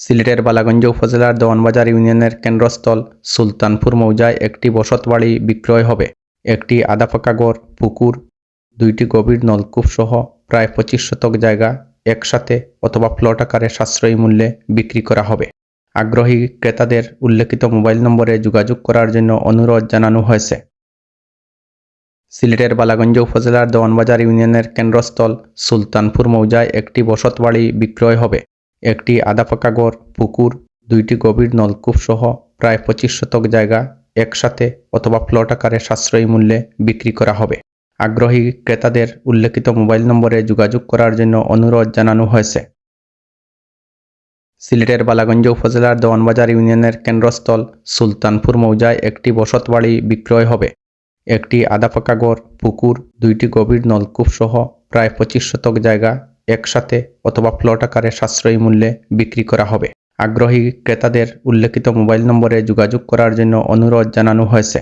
সিলেটের বালাগঞ্জ উপজেলার দেওয়ানবাজার ইউনিয়নের কেন্দ্রস্থল সুলতানপুর মৌজায় একটি বসতবাড়ি বিক্রয় হবে। একটি আধাপাকা ঘর, পুকুর, দুইটি গভীর নলকূপ সহ প্রায় পঁচিশ শতক জায়গা একসাথে অথবা প্লট আকারে সাশ্রয়ী মূল্যে বিক্রি করা হবে। আগ্রহী ক্রেতাদের উল্লেখিত মোবাইল নম্বরে যোগাযোগ করার জন্য অনুরোধ জানানো হয়েছে। সিলেটের বালাগঞ্জ উপজেলার দেওয়ানবাজার ইউনিয়নের কেন্দ্রস্থল সুলতানপুর মৌজায় একটি বসতবাড়ি বিক্রয় হবে। একটি আধাপাকা ঘর পুকুর, দুইটি গভীর নলকূপ সহ প্রায় পঁচিশ শতক জায়গা একসাথে অথবা প্লট আকারে সাশ্রয়ী মূল্যে বিক্রি করা হবে। আগ্রহী ক্রেতাদের উল্লেখিত মোবাইল নম্বরে যোগাযোগ করার জন্য অনুরোধ জানানো হয়েছে। সিলেটের বালাগঞ্জ উপজেলার দেওয়ানবাজার ইউনিয়নের কেন্দ্রস্থল সুলতানপুর মৌজায় একটি বসতবাড়ি বিক্রয় হবে। একটি আধাপাকা ঘর পুকুর, দুইটি গভীর নলকূপ সহ প্রায় পঁচিশ শতক জায়গা একসাথে অথবা প্লট আকারে সাশ্রয়ী মূল্যে বিক্রি করা হবে। আগ্রহী ক্রেতাদের উল্লেখিত মোবাইল নম্বরে যোগাযোগ করার জন্য অনুরোধ জানানো হয়েছে।